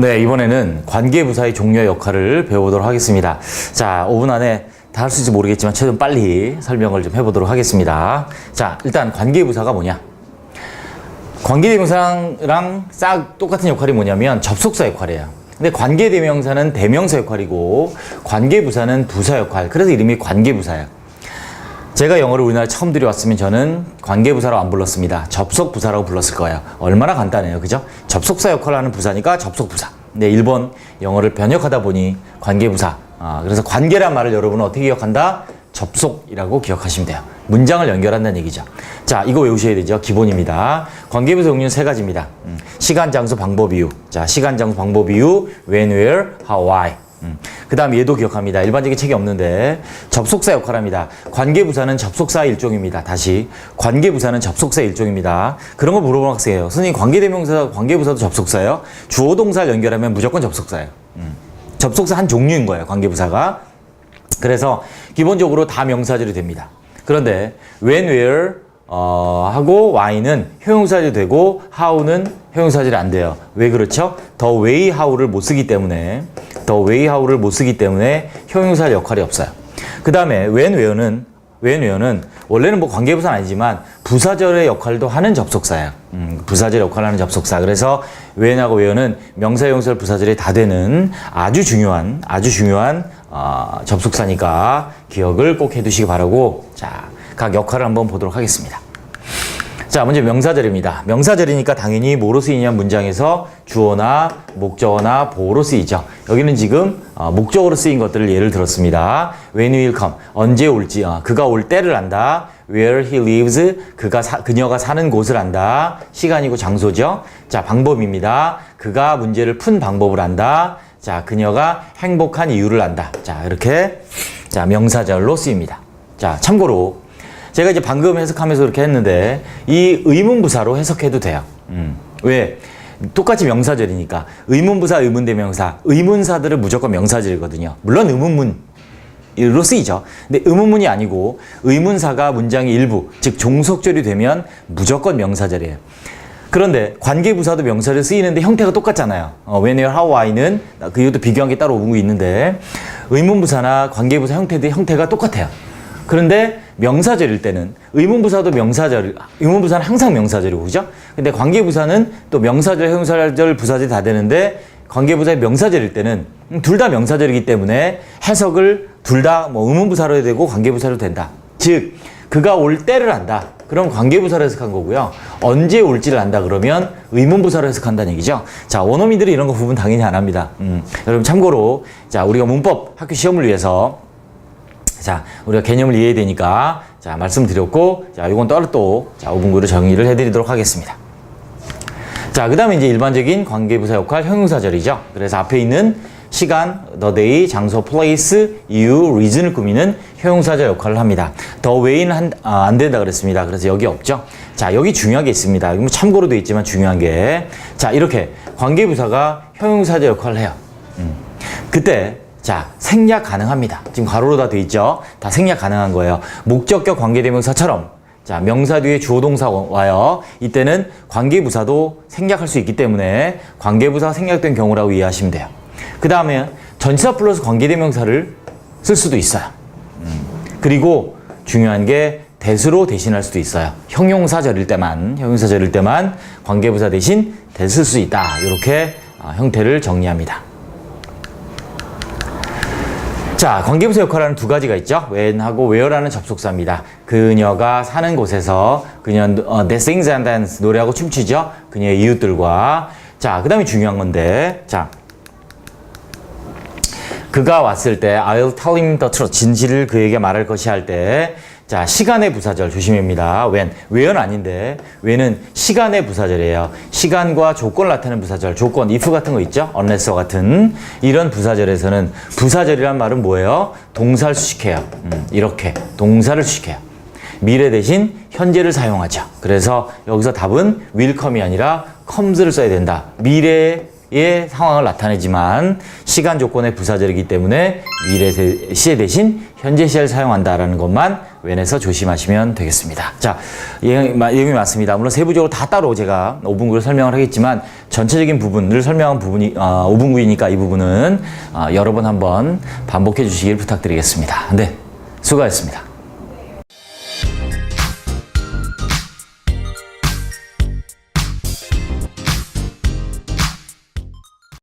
네, 이번에는 관계부사의 종료 역할을 배워보도록 하겠습니다. 자, 5분 안에 다 할 수 있을지 모르겠지만 최대한 빨리 설명을 좀 해보도록 하겠습니다. 자, 일단 관계부사가 뭐냐? 관계대명사랑 싹 똑같은 역할이 뭐냐면 접속사 역할이에요. 근데 관계대명사는 대명사 역할이고 관계부사는 부사 역할. 그래서 이름이 관계부사예요. 제가 영어를 우리나라에 처음 들여왔으면 저는 관계부사로 안 불렀습니다. 접속부사라고 불렀을 거예요. 얼마나 간단해요. 그죠? 접속사 역할을 하는 부사니까 접속부사. 근데 일본 영어를 번역하다 보니 관계부사. 아, 그래서 관계란 말을 여러분은 어떻게 기억한다? 접속이라고 기억하시면 돼요. 문장을 연결한다는 얘기죠. 자, 이거 외우셔야 되죠. 기본입니다. 관계부사 종류는 세 가지입니다. 음, 시간, 장소, 방법, 이유. 자, 시간, 장소, 방법, 이유. when, where, how, why. 그 다음 얘도 기억합니다. 일반적인 책이 없는데 접속사 역할합니다. 관계부사는 접속사 일종입니다. 다시 관계부사는 접속사 일종입니다. 그런 거 물어보는 학생이에요. 선생님 관계대명사 관계부사도 접속사예요? 주어 동사를 연결하면 무조건 접속사예요. 음. 접속사 한 종류인 거예요. 관계부사가. 그래서 기본적으로 다 명사절이 됩니다. 그런데 when, where 어, 하고 why는 형용사절이 되고 how는 형용사절이 안 돼요. 왜 그렇죠? the way how를 못 쓰기 때문에 the way how를 못 쓰기 때문에 형용사 역할이 없어요. 그 다음에 when, where는 when, where는 원래는 뭐 관계부사는 아니지만 부사절의 역할도 하는 접속사예요. 음, 부사절 역할을 하는 접속사. 그래서 when하고 where는 명사, 형용사, 부사절이 다 되는 아주 중요한 아주 중요한 어, 접속사니까 기억을 꼭 해두시기 바라고 자, 각 역할을 한번 보도록 하겠습니다. 자, 먼저 명사절입니다. 명사절이니까 당연히 뭐로 쓰이냐 문장에서 주어나 목적어나 보어로 쓰이죠. 여기는 지금 어, 목적어로 쓰인 것들을 예를 들었습니다. When will come, 언제 올지, 어, 그가 올 때를 안다. Where he lives, 그가 사, 그녀가 사는 곳을 안다. 시간이고 장소죠. 자, 방법입니다. 그가 문제를 푼 방법을 안다. 자, 그녀가 행복한 이유를 안다. 자, 이렇게 자 명사절로 쓰입니다. 자, 참고로 제가 이제 방금 해석하면서 이렇게 했는데 이 의문부사로 해석해도 돼요. 음. 왜? 똑같이 명사절이니까 의문부사, 의문대명사, 의문사들은 무조건 명사절이거든요. 물론 의문문으로 쓰이죠. 근데 의문문이 아니고 의문사가 문장의 일부, 즉 종속절이 되면 무조건 명사절이에요. 그런데 관계부사도 명사를 쓰이는데 형태가 똑같잖아요. 어, when, where, how, why는 그 이것도 비교한 게 따로 오고 있는데 의문부사나 관계부사 형태도 형태가 똑같아요. 그런데 명사절일 때는 의문부사도 명사절, 의문부사는 항상 명사절이고 그죠? 근데 관계부사는 또 명사절, 형사절, 부사절이 다 되는데 관계부사의 명사절일 때는 둘 다 명사절이기 때문에 해석을 둘 다 뭐 의문부사로 해도 되고 관계부사로 된다. 즉 그가 올 때를 안다. 그럼 관계부사로 해석한 거고요. 언제 올지를 안다 그러면 의문부사로 해석한다는 얘기죠. 자, 원어민들이 이런 거 부분 당연히 안 합니다. 음, 여러분 참고로 자, 우리가 문법 학교 시험을 위해서 자, 우리가 개념을 이해해야 되니까 자, 말씀드렸고 자, 이건 따로 또 자, 5분구로 정의를 해 드리도록 하겠습니다. 자, 그 다음에 이제 일반적인 관계부사 역할 형용사절이죠. 그래서 앞에 있는 시간, the day, 장소, place, 이유, reason을 꾸미는 형용사절 역할을 합니다. the way는 한, 아, 안 된다 그랬습니다. 그래서 여기 없죠. 자, 여기 중요한 게 있습니다. 이거 뭐 참고로 돼 있지만 중요한 게. 자, 이렇게 관계부사가 형용사절 역할을 해요. 음. 그때 자, 생략 가능합니다. 지금 가로로 다 돼 있죠? 다 생략 가능한 거예요. 목적격 관계대명사처럼 자, 명사 뒤에 주어 동사 와요. 이때는 관계부사도 생략할 수 있기 때문에 관계부사 생략된 경우라고 이해하시면 돼요. 그 다음에 전치사 플러스 관계대명사를 쓸 수도 있어요. 음. 그리고 중요한 게 대수로 대신할 수도 있어요. 형용사절일 때만, 형용사절일 때만 관계부사 대신 대쓸 수 있다. 이렇게 아, 형태를 정리합니다. 자, 관계부사 역할을 하는 두 가지가 있죠. when하고 where라는 접속사입니다. 그녀가 사는 곳에서 그녀 어, They sings and dance 노래하고 춤추죠. 그녀의 이웃들과 자, 그 다음에 중요한 건데 자, 그가 왔을 때 I'll tell him the truth 진실을 그에게 말할 것이 할 때 자, 시간의 부사절 조심합니다. when, where는 아닌데 when은 시간의 부사절이에요. 시간과 조건을 나타내는 부사절, 조건, if 같은 거 있죠? unless 같은 이런 부사절에서는 부사절이란 말은 뭐예요? 동사를 수식해요. 음, 이렇게 동사를 수식해요. 미래 대신 현재를 사용하죠. 그래서 여기서 답은 will come이 아니라 comes를 써야 된다. 미래의 의 상황을 나타내지만 시간 조건의 부사절이기 때문에 미래 대- 시제 대신 현재 시제를 사용한다라는 것만 왼에서 조심하시면 되겠습니다. 자, 내용이 맞습니다. 물론 세부적으로 다 따로 제가 5분구를 설명을 하겠지만 전체적인 부분을 설명한 부분이 아, 5분구이니까 이 부분은 아, 여러 번 한번 반복해 주시길 부탁드리겠습니다. 네, 수고하셨습니다.